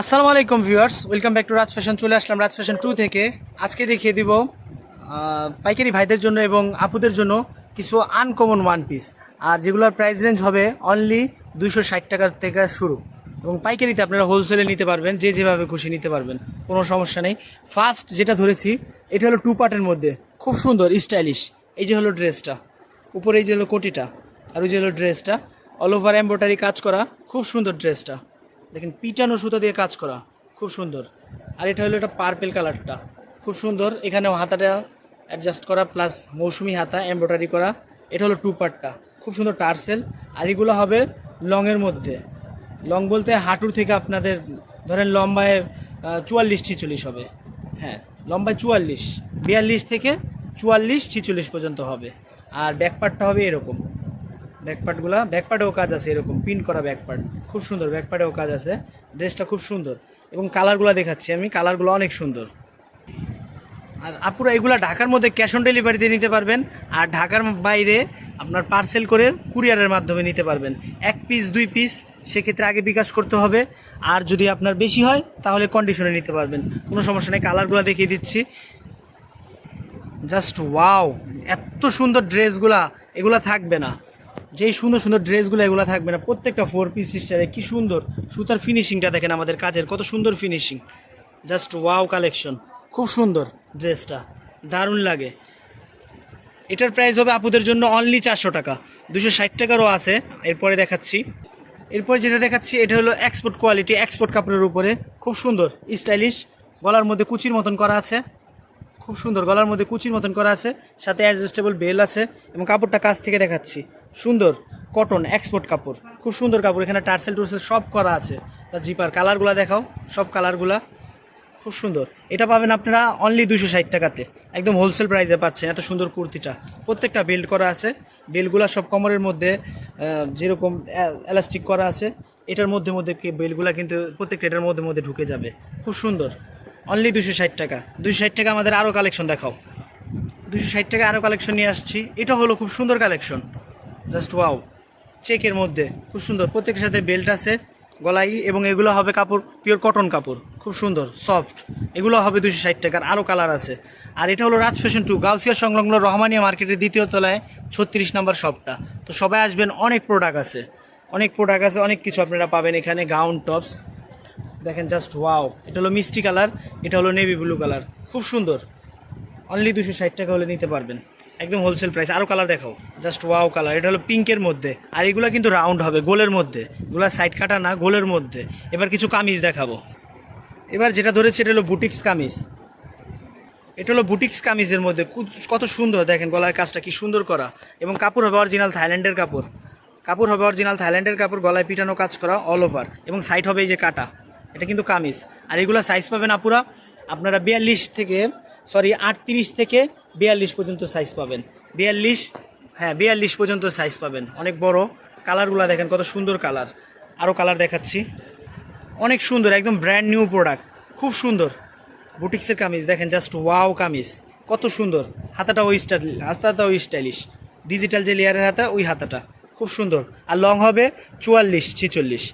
আসসালামু আলাইকুম viewers, welcome back to Raj fashion, চলে আসলাম রাজ ফ্যাশন টু থেকে। আজকে দেখিয়ে দিব পাইকারি ভাইদের জন্য এবং আপুদের জন্য কিছু আনকমন ওয়ান পিস আর যেগুলোর প্রাইস রেঞ্জ হবে অনলি দুইশো ষাট টাকা থেকে শুরু। এবং পাইকারিতে আপনারা হোলসেলে নিতে পারবেন, যে যেভাবে খুশি নিতে পারবেন, কোনো সমস্যা নেই। ফার্স্ট যেটা ধরেছি, এটা হলো টু পার্টের মধ্যে, খুব সুন্দর স্টাইলিশ এই যে হলো ড্রেসটা উপরে এই যে হলো কোটিটা, আর ওই যে হলো ড্রেসটা অল ওভার এম্ব্রয়ডারি কাজ করা, খুব সুন্দর ড্রেসটা দেখেন পিটানো সুতা দিয়ে কাজ করা, খুব সুন্দর। আর এটা হলো এটা পার্পেল কালারটা খুব সুন্দর। এখানেও হাতাটা অ্যাডজাস্ট করা প্লাস মৌসুমি হাতা এমব্রয়ডারি করা। এটা হলো টু পার্টটা খুব সুন্দর টার্সেল। আর এগুলো হবে লংয়ের মধ্যে। লং বলতে হাঁটুর থেকে আপনাদের, ধরেন লম্বায় চুয়াল্লিশ, ছিচল্লিশ হবে। হ্যাঁ লম্বায় চুয়াল্লিশ, বিয়াল্লিশ থেকে চুয়াল্লিশ, ছিচল্লিশ পর্যন্ত হবে। আর ব্যাকপার্টটা হবে এরকম। ব্যাকপার্টগুলা, ব্যাকপার্টেও কাজ আছে এরকম প্রিন্ট করা ব্যাকপার্ট। খুব সুন্দর, ব্যাকপার্টেও কাজ আছে, ড্রেসটা খুব সুন্দর। এবং কালারগুলো দেখাচ্ছি আমি, কালারগুলো অনেক সুন্দর। আর আপুরা এগুলা ঢাকার মধ্যে ক্যাশ অন ডেলিভারিতে নিতে পারবেন, আর ঢাকার বাইরে আপনার পার্সেল করে কুরিয়ারের মাধ্যমে নিতে পারবেন। এক পিস দুই পিস সেক্ষেত্রে আগে বিকাশ করতে হবে। আর যদি আপনার বেশি হয়, তাহলে কন্ডিশনে নিতে পারবেন। কোনো সমস্যা নেই, কালারগুলো দেখিয়ে দিচ্ছি। জাস্ট ওয়াও এত সুন্দর ড্রেসগুলা এগুলা থাকবে না। যেই সুন্দর সুন্দর ড্রেসগুলো এগুলো থাকবে না, প্রত্যেকটা ফোর পিস সিস্টারে কি সুন্দর সুতার ফিনিশিংটা দেখেন আমাদের কাজের, কত সুন্দর ফিনিশিং জাস্ট ওয়াও কালেকশন খুব সুন্দর ড্রেসটা, দারুণ লাগে। এটার প্রাইস হবে আপুদের জন্য অনলি চারশো টাকা, দুশো ষাট টাকারও আছে, এরপরে দেখাচ্ছি। এরপরে যেটা দেখাচ্ছি, এটা হলো এক্সপোর্ট কোয়ালিটি এক্সপোর্ট কাপড়ের উপরে, খুব সুন্দর স্টাইলিশ গলার মধ্যে কুচির মতন করা আছে। খুব সুন্দর, গলার মধ্যে কুচির মতন করা আছে, সাথে অ্যাডজাস্টেবল বেল আছে এবং কাপড়টা কাছ থেকে দেখাচ্ছি। সুন্দর কটন এক্সপোর্ট কাপড়, খুব সুন্দর কাপড়, এখানে টার্সেল টুর্সেল সব করা আছে। তার জিপার কালারগুলা দেখাও, সব কালারগুলা খুব সুন্দর। এটা পাবেন আপনারা অনলি দুশো ষাট টাকাতে, একদম হোলসেল প্রাইসে পাচ্ছেন এত সুন্দর কুর্তিটা। প্রত্যেকটা বেল্ট করা আছে বেলগুলা সব কমরের মধ্যে যেরকম এলাস্টিক করা আছে, এটার মধ্যে মধ্যে বেলগুলা কিন্তু প্রত্যেকটা এটার মধ্যে মধ্যে ঢুকে যাবে, খুব সুন্দর। অনলি দুশো ষাট টাকা। দুশো ষাট টাকা আমাদের আরও কালেকশন দেখাও। দুশো ষাট টাকা আরও কালেকশন নিয়ে আসছি। এটা হলো খুব সুন্দর কালেকশন জাস্ট ওয়াও চেকের মধ্যে। খুব সুন্দর। প্রত্যেকের সাথে বেল্ট আছে, গলাই, এবং এগুলো হবে কাপড় পিওর কটন কাপড়। খুব সুন্দর। সফট এগুলো হবে দুশো ষাট টাকার। আরও কালার আছে। আর এটা হলো রাজ ফ্যাশন টু গাউসিয়া সংলগ্ন রহমানিয়া মার্কেটের দ্বিতীয় তলায় ছত্রিশ নম্বর শপটা তো সবাই আসবেন, অনেক প্রোডাক্ট আছে। অনেক প্রোডাক্ট আছে, অনেক কিছু আপনারা পাবেন এখানে। গাউন টপস দেখেন জাস্ট ওয়াও এটা হলো মিষ্টি কালার, এটা হলো নেভি ব্লু কালার, খুব সুন্দর। অনলি দুশো ষাট টাকা হলে নিতে পারবেন। একদম হোলসেল প্রাইস আরও কালার দেখাও। জাস্ট ওয়াও কালার এটা হলো পিঙ্কের মধ্যে। আর এগুলো কিন্তু রাউন্ড হবে, গোলের মধ্যে। এগুলো সাইড কাটা না, গোলের মধ্যে। এবার কিছু কামিজ দেখাবো। এবার যেটা ধরেছে, এটা হলো বুটিক্স কামিজ। এটা হলো বুটিক্স কামিজের মধ্যে। কত সুন্দর। দেখেন, গলার কাজটা কি সুন্দর করা। এবং কাপড় হবে অরিজিনাল থাইল্যান্ডের কাপড়। কাপড় হবে অরিজিনাল থাইল্যান্ডের কাপড়, গলায় পিটানো কাজ করা অল ওভার এবং সাইড হবে এই যে কাটা। এটা কিন্তু কামিজ। আর এগুলো সাইজ পাবেন আপুরা, আপনারা বিয়াল্লিশ থেকে সরি আটত্রিশ থেকে বিয়াল্লিশ পর্যন্ত সাইজ পাবেন। বিয়াল্লিশ হ্যাঁ বিয়াল্লিশ পর্যন্ত সাইজ পাবেন। অনেক বড়। কালারগুলো দেখেন কত সুন্দর কালার আরও কালার দেখাচ্ছি। অনেক সুন্দর, একদম ব্র্যান্ড নিউ প্রোডাক্ট খুব সুন্দর। বুটিক্সের কামিজ, দেখেন জাস্ট ওয়াও কামিজ। কত সুন্দর। হাতাটা ওই স্টাইল হাতাটা ওই স্টাইলিশ ডিজিটাল যে লেয়ারের হাতা, ওই হাতাটা। খুব সুন্দর। আর লং হবে চুয়াল্লিশ, ছিচল্লিশ।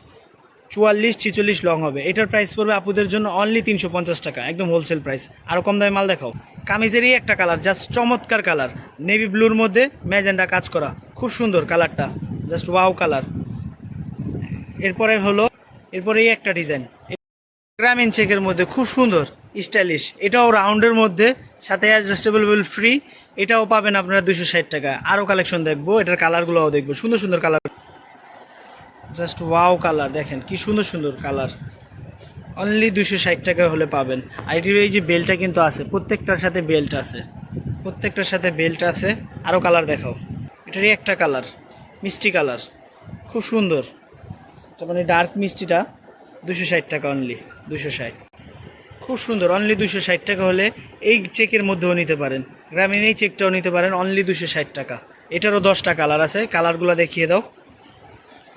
চুয়াল্লিশ, ছিচল্লিশ লং হবে। এটার প্রাইস পড়বে আপুদের জন্য অনলি তিনশো পঞ্চাশ টাকা, একদম হোলসেল প্রাইস আরও কম দামে মাল দেখাও। কামিজেরই একটা কালার জাস্ট চমৎকার কালার নেভি ব্লুর মধ্যে ম্যাজেন্ডা কাজ করা। খুব সুন্দর কালারটা জাস্ট ওয়াও কালার এরপরে হলো, এরপরে এই একটা ডিজাইন গ্রামীণ চেকের মধ্যে খুব সুন্দর স্টাইলিশ এটাও রাউন্ডের মধ্যে, সাথে অ্যাডজাস্টেবল ফ্রি এটাও পাবেন আপনারা দুশো ষাট টাকা আরও কালেকশন দেখব, এটার কালারগুলোও দেখব। সুন্দর সুন্দর কালার জাস্ট ওয়াও কালার দেখেন, কি সুন্দর সুন্দর কালার অনলি দুশো ষাট টাকা হলে পাবেন। আর এটির এই যে বেল্টটা কিন্তু আছে, প্রত্যেকটার সাথে বেল্ট আছে। প্রত্যেকটার সাথে বেল্ট আছে। আরও কালার দেখাও। এটারই একটা কালার মিষ্টি কালার খুব সুন্দর। তার মানে ডার্ক মিষ্টিটা দুশো ষাট টাকা অনলি দুশো ষাট। খুব সুন্দর অনলি দুশো ষাট টাকা হলে এই চেকের মধ্যেও নিতে পারেন। গ্রামীণ এই চেকটাও নিতে পারেন অনলি দুশো ষাট টাকা। এটারও দশটা কালার আছে। কালারগুলো দেখিয়ে দাও।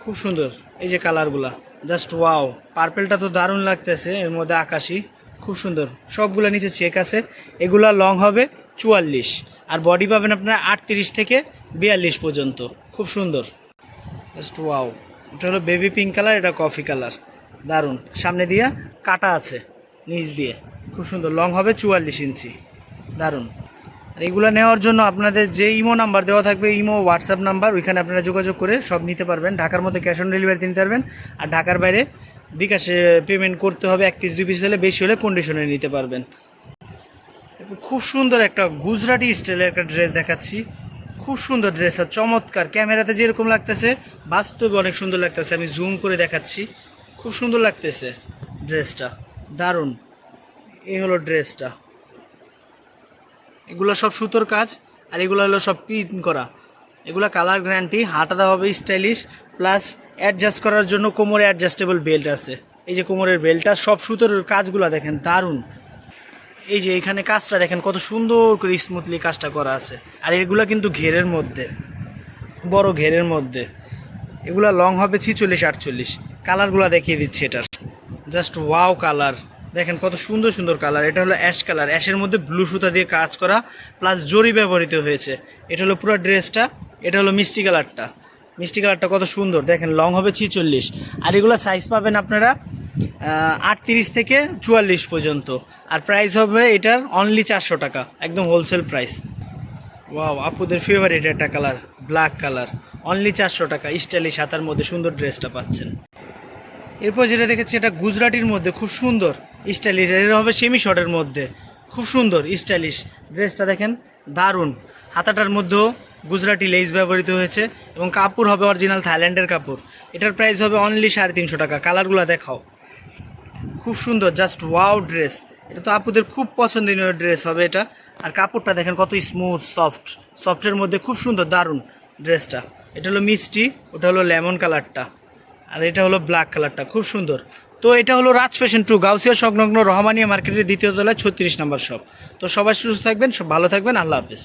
খুব সুন্দর। এই যে কালারগুলা জাস্ট ওয়াও পার্পেলটা তো দারুণ লাগতেছে, এর মধ্যে আকাশি। খুব সুন্দর। সবগুলো নিচে চেক আছে। এগুলা লং হবে চুয়াল্লিশ। আর বডি পাবেন আপনারা আটত্রিশ থেকে বিয়াল্লিশ পর্যন্ত। খুব সুন্দর। জাস্ট ওয়াও এটা হলো বেবি পিঙ্ক কালার এটা কফি কালার দারুণ। সামনে দিয়ে কাটা আছে, নিচ দিয়ে। খুব সুন্দর। লং হবে চুয়াল্লিশ ইঞ্চি। দারুণ। আর এগুলো নেওয়ার জন্য আপনাদের যে ইমো নাম্বার দেওয়া থাকবে, ইমো হোয়াটসঅ্যাপ নাম্বার, ওইখানে আপনারা যোগাযোগ করে সব নিতে পারবেন। ঢাকার মধ্যে ক্যাশ অন ডেলিভারিতে নিতে পারবেন আর ঢাকার বাইরে বিকাশে পেমেন্ট করতে হবে এক পিস দুই পিস হলে বেশি হলে কন্ডিশনে নিতে পারবেন। খুব সুন্দর একটা গুজরাটি স্টাইলের একটা ড্রেস দেখাচ্ছি। খুব সুন্দর ড্রেস আর চমৎকার। ক্যামেরাতে যেরকম লাগতেছে, বাস্তবে অনেক সুন্দর লাগতেছে। আমি জুম করে দেখাচ্ছি। খুব সুন্দর লাগতেছে ড্রেসটা দারুণ। এই হলো ড্রেসটা এগুলো সব সুতোর কাজ, আর এগুলো হলো সব প্রিন্ট করা। এগুলো কালার গ্যারান্টি দেওয়া হবে স্টাইলিশ প্লাস অ্যাডজাস্ট করার জন্য কোমরে অ্যাডজাস্টেবল বেল্ট আছে। এই যে কোমরের বেল্টটা সব সুতোর কাজগুলো দেখেন, দারুণ। এই যে এখানে কাজটা দেখেন, কত সুন্দর করে স্মুথলি কাজটা করা আছে। আর এগুলো কিন্তু ঘেরের মধ্যে, বড় ঘেরের মধ্যে। এগুলা লং হবে ছিচল্লিশ, আটচল্লিশ। কালারগুলো দেখিয়ে দিচ্ছি এটার। জাস্ট ওয়াও কালার দেখেন কত সুন্দর সুন্দর কালার। এটা হলো অ্যাশ কালার। অ্যাশের মধ্যে ব্লু সুতা দিয়ে কাজ করা, প্লাস জরি ব্যবহৃত হয়েছে। এটা হলো পুরো ড্রেসটা, এটা হলো মিষ্টি কালারটা। মিষ্টি কালারটা কত সুন্দর। দেখেন, লং হবে ছিচল্লিশ। আর এগুলো সাইজ পাবেন আপনারা আটত্রিশ থেকে চুয়াল্লিশ পর্যন্ত। আর প্রাইস হবে এটার অনলি চারশো টাকা, একদম হোলসেল প্রাইস ওয়াও আপুদের ফেভারিট একটা কালার ব্ল্যাক কালার অনলি চারশো টাকা, স্টাইলিশ হাতার মধ্যে সুন্দর ড্রেসটা পাচ্ছেন। এরপর যেটা দেখেছি, এটা গুজরাটির মধ্যে, খুব সুন্দর। স্টাইলিশ, এটা হবে সেমি শর্টের মধ্যে। খুব সুন্দর স্টাইলিশ। ড্রেসটা দেখেন, দারুণ। হাতাটার মধ্যেও গুজরাটি লেস ব্যবহৃত হয়েছে এবং কাপড় হবে অরিজিনাল থাইল্যান্ডের কাপড়। এটার প্রাইস হবে অনলি সাড়ে তিনশো টাকা। কালারগুলো দেখাও। খুব সুন্দর জাস্ট ওয়াও ড্রেস এটা তো আপুদের খুব পছন্দনীয় ড্রেস হবে এটা। আর কাপড়টা দেখেন, কত স্মুথ সফট সফটের মধ্যে খুব সুন্দর, দারুণ ড্রেসটা। এটা হলো মিষ্টি, ওটা হলো লেমন কালারটা। আর এটা হলো ব্ল্যাক কালারটা। খুব সুন্দর। তো এটা হলো রাজ ফ্যাশন টু গাউসিয়া সংলগ্ন রহমানিয়া মার্কেটের দ্বিতীয় তলায় ছত্রিশ নম্বর শপ তো সবাই সুস্থ থাকবেন, সব ভালো থাকবেন, আল্লাহ হাফেজ।